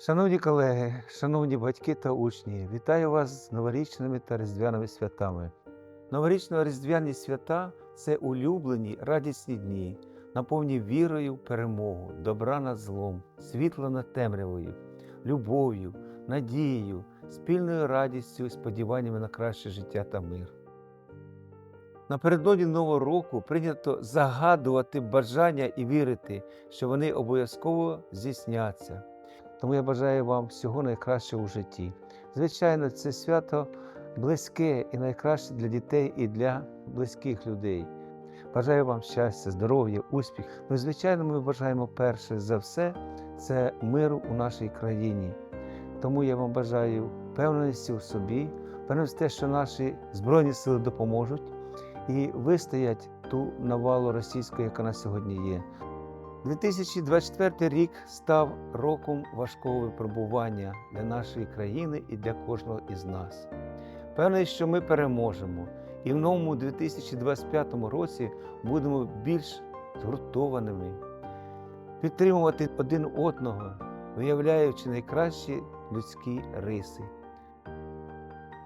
Шановні колеги, шановні батьки та учні, вітаю вас з новорічними та різдвяними святами. Новорічно-різдвяні свята це улюблені радісні дні, наповні вірою в перемогу, добра над злом, світла над темрявою, любов'ю, надією, спільною радістю і сподіваннями на краще життя та мир. Напередодні Нового року прийнято загадувати бажання і вірити, що вони обов'язково здійсняться. Тому я бажаю вам всього найкращого у житті. Звичайно, це свято близьке і найкраще для дітей і для близьких людей. Бажаю вам щастя, здоров'я, успіх. Ну, звичайно, ми бажаємо перше за все це миру у нашій країні. Тому я вам бажаю впевненості у собі, впевненості в те, що наші Збройні сили допоможуть і вистоять ту навалу російську, яка на сьогодні є. 2024 рік став роком важкого випробування для нашої країни і для кожного із нас. Певний, що ми переможемо, і в новому 2025 році будемо більш згуртованими, підтримувати один одного, виявляючи найкращі людські риси.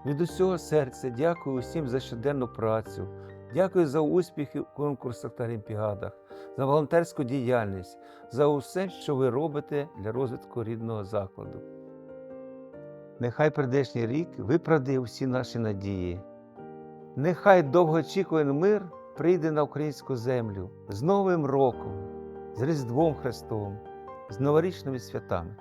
Від усього серця дякую усім за щоденну працю, дякую за успіхи в конкурсах та олімпіадах, за волонтерську діяльність, за усе, що ви робите для розвитку рідного закладу. Нехай прийдешній рік виправдає всі наші надії. Нехай довгоочікуваний мир прийде на українську землю з Новим роком, з Різдвом Христовим, з новорічними святами.